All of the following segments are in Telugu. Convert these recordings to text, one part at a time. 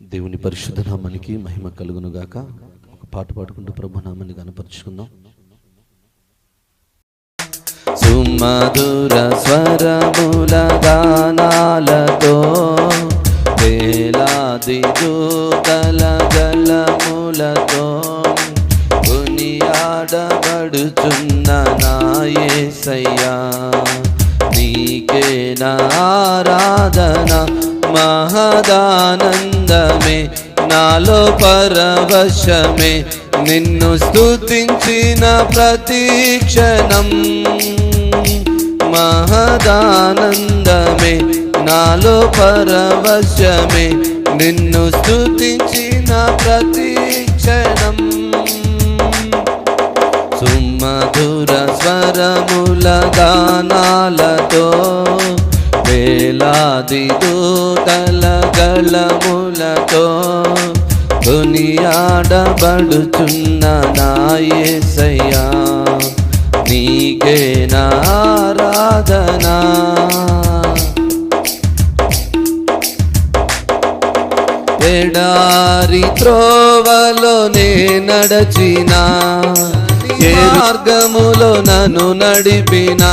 దేవుని పరిశుద్ధ నామానికి మహిమ కలుగును గాక ఒక పాట పాడుకుంటూ ప్రభు నామాన్ని కనపరుచుకుందాం సుమధుర స్వరముల గానాలతో వేలాది దూతల గలములతో కొనియాడబడుచున్న నాయసయ్యా నీకే నారాధన ఆనందమే నాలో పరవశమే నిన్ను స్థుతించిన ప్రతీక్షణం. మహదానందమే నాలో పరవశమే నిన్ను స్థుతించిన ప్రతీక్షణం. సుమధుర స్వరముల గానాలతో వేలాది దూతల గళములతో దునియాడబడుచున్న నాయసయ్యా నీకే నారాధనా ఎడారి త్రోవలోనే నడచినా ఏ మార్గములో నన్ను నడిపినా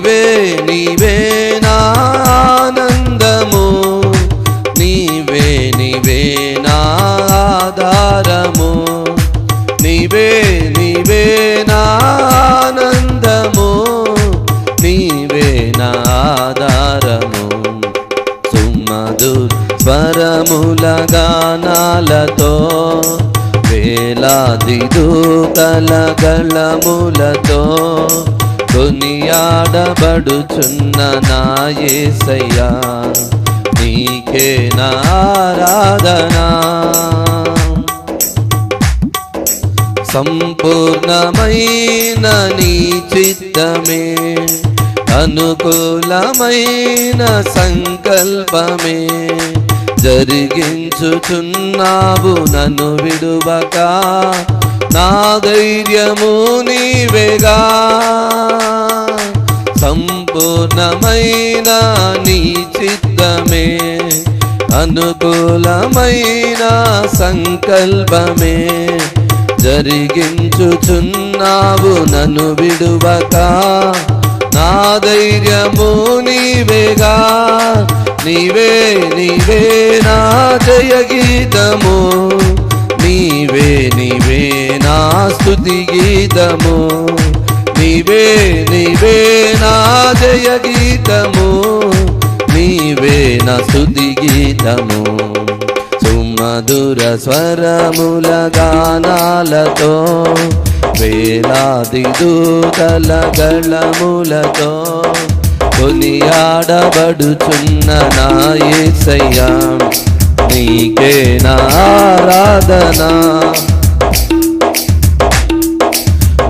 నీవే నీవే నానందము. నీవే నీవే నాధారము. నీవే నీవే నానందము. నీవే నాధారము. సుమధు స్వరముల గానాలతో వేలాది దూతల గళములతో కొనియాడబడుచున్న నాయసయ్యా నీకే నారాధనా. సంపూర్ణమైన నీ చిత్తమే అనుకూలమైన సంకల్పమే. జరిగించుచున్నావు నన్ను విడువక నా ధైర్యము నీవేగా. సంపూర్ణమైన నీ చిత్తమే అనుకూలమైన సంకల్పమే. జరిగించుచున్నావు నన్ను విడువక. నా ధైర్యము నీవేగా. నీవే నీవే నా జయ గీతము స్థుతి గీతము. నీవే నీవే నా జయ గీతము. నీవే నా స్థుతి గీతము. సుమధుర స్వరముల గానాలతో వేలాది దూతల గళములతో కొనియాడబడుచున్న నాయసయ్యా నీకే నారాధనా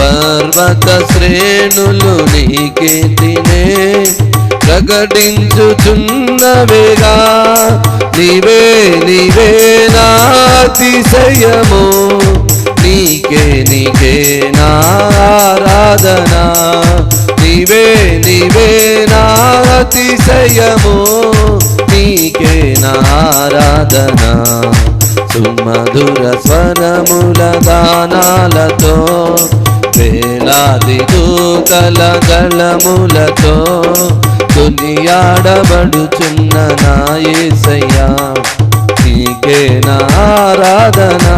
పర్వత శ్రేణులు నీకే తినే ప్రకటించుచున్నవేగా. నీవే నీవే నాతిశయము నీకే నీకే నారాధనా నీవే నీవే నాతిశయము నీకే నారాధనా సుమధుర స్వరముల గానాలతో వేలాది దూకల గళములతో దునియాడబడుచున్న నాయసయ్యా నీకే నా నారాధనా